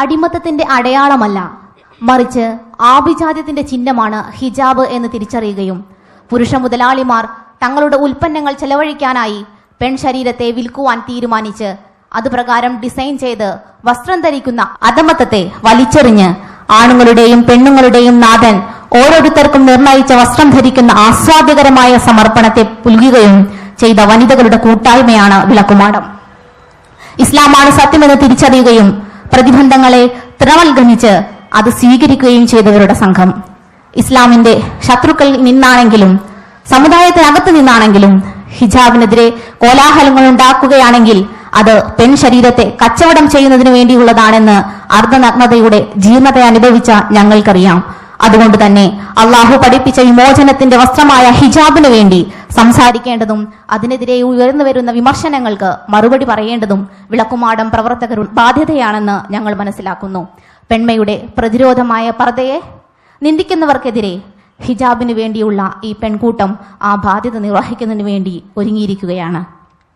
അടിമത്തത്തിന്റെ അടയാളമല്ല. മറിച്ച് ആഭിജാത്യത്തിന്റെ ചിഹ്നമാണ് ഹിജാബ് എന്ന് തിരിച്ചറിയുകയും പുരുഷ മുതലാളിമാർ തങ്ങളുടെ ഉൽപ്പന്നങ്ങൾ ചെലവഴിക്കാനായി പെൺ ശരീരത്തെ വിൽക്കുവാൻ തീരുമാനിച്ച് അതുപ്രകാരം ഡിസൈൻ ചെയ്ത് വസ്ത്രം ധരിക്കുന്ന അധമത്തത്തെ വലിച്ചെറിഞ്ഞ് ആണുങ്ങളുടെയും പെണ്ണുങ്ങളുടെയും നാഥൻ ഓരോരുത്തർക്കും നിർണയിച്ച വസ്ത്രം ധരിക്കുന്ന ആസ്വാദ്യകരമായ സമർപ്പണത്തെ പുൽകുകയും ചെയ്ത വനിതകളുടെ കൂട്ടായ്മയാണ് വിളക്കുമാടം. ഇസ്ലാമാണ് സത്യമെന്ന് തിരിച്ചറിയുകയും പ്രതിബന്ധങ്ങളെ തൃണവൽഗണിച്ച് അത് സ്വീകരിക്കുകയും ചെയ്തവരുടെ സംഘം. ഇസ്ലാമിന്റെ ശത്രുക്കൾ നിന്നാണെങ്കിലും സമുദായത്തിനകത്ത് നിന്നാണെങ്കിലും ഹിജാബിനെതിരെ കോലാഹലങ്ങൾ ഉണ്ടാക്കുകയാണെങ്കിൽ അത് പെൺ ശരീരത്തെ കച്ചവടം ചെയ്യുന്നതിനു വേണ്ടിയുള്ളതാണെന്ന് അർദ്ധനഗ്നതയുടെ ജീർണത അനുഭവിച്ച ഞങ്ങൾക്കറിയാം. അതുകൊണ്ട് തന്നെ അള്ളാഹു പഠിപ്പിച്ച വിമോചനത്തിന്റെ വസ്ത്രമായ ഹിജാബിന് വേണ്ടി സംസാരിക്കേണ്ടതും അതിനെതിരെ ഉയർന്നു വരുന്ന വിമർശനങ്ങൾക്ക് മറുപടി പറയേണ്ടതും വിളക്കുമാടം പ്രവർത്തകർ ബാധ്യതയാണെന്ന് ഞങ്ങൾ മനസ്സിലാക്കുന്നു. പെൺമയുടെ പ്രതിരോധമായ പർദ്ദയെ നിന്ദിക്കുന്നവർക്കെതിരെ ഹിജാബിനു വേണ്ടിയുള്ള ഈ പെൺകൂട്ടം ആ ബാധ്യത നിർവഹിക്കുന്നതിന് വേണ്ടി ഒരുങ്ങിയിരിക്കുകയാണ്.